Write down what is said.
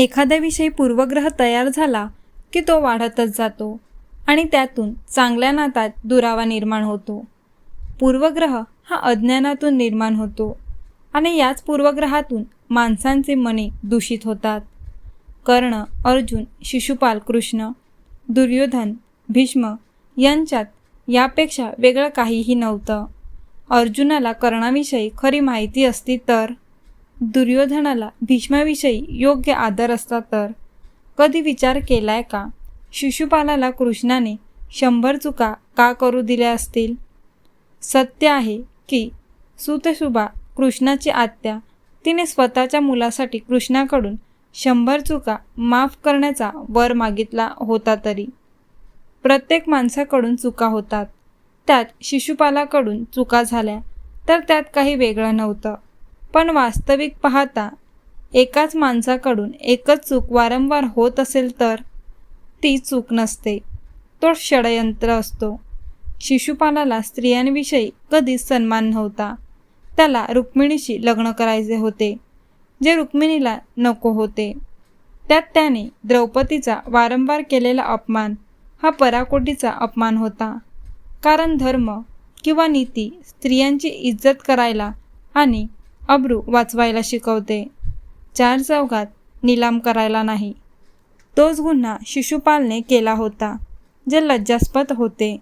एखाद्याविषयी पूर्वग्रह तयार झाला की तो वाढतच जातो आणि त्यातून चांगल्या नातात दुरावा निर्माण होतो. पूर्वग्रह हा अज्ञानातून निर्माण होतो आणि याच पूर्वग्रहातून माणसांचे मने दूषित होतात. कर्ण अर्जुन शिशुपाल कृष्ण दुर्योधन भीष्म यांच्यात यापेक्षा वेगळं काहीही नव्हतं. अर्जुनाला कर्णाविषयी खरी माहिती असती तर दुर्योधनाला भीष्माविषयी योग्य आदर असता तर? कधी विचार केलाय का? शिशुपालाला कृष्णाने शंभर चुका का करू दिल्या असतील? सत्य आहे की सुतशुभा कृष्णाची आत्या तिने स्वतःच्या मुलासाठी कृष्णाकडून शंभर चुका माफ करण्याचा वर मागितला होता तरी. प्रत्येक माणसाकडून चुका होतात. त्यात शिशुपालाकडून चुका झाल्या तर त्यात काही वेगळं नव्हतं. पण वास्तविक पाहता एकाच माणसाकडून एकच चूक वारंवार होत असेल तर ती चूक नसते. तो षडयंत्र असतो. शिशुपालाला स्त्रियांविषयी कधीच सन्मान नव्हता. त्याला रुक्मिणीशी लग्न करायचे होते जे रुक्मिणीला नको होते. त्यात त्याने द्रौपदीचा वारंवार केलेला अपमान हा पराकोटीचा अपमान होता. कारण धर्म किंवा नीती स्त्रियांची इज्जत करायला आणि अब्रू वाचवायला शिकवते. चार चौघात निलाम करायला नाही. तोच गुन्हा शिशुपालने केला होता जे लज्जास्पद होते.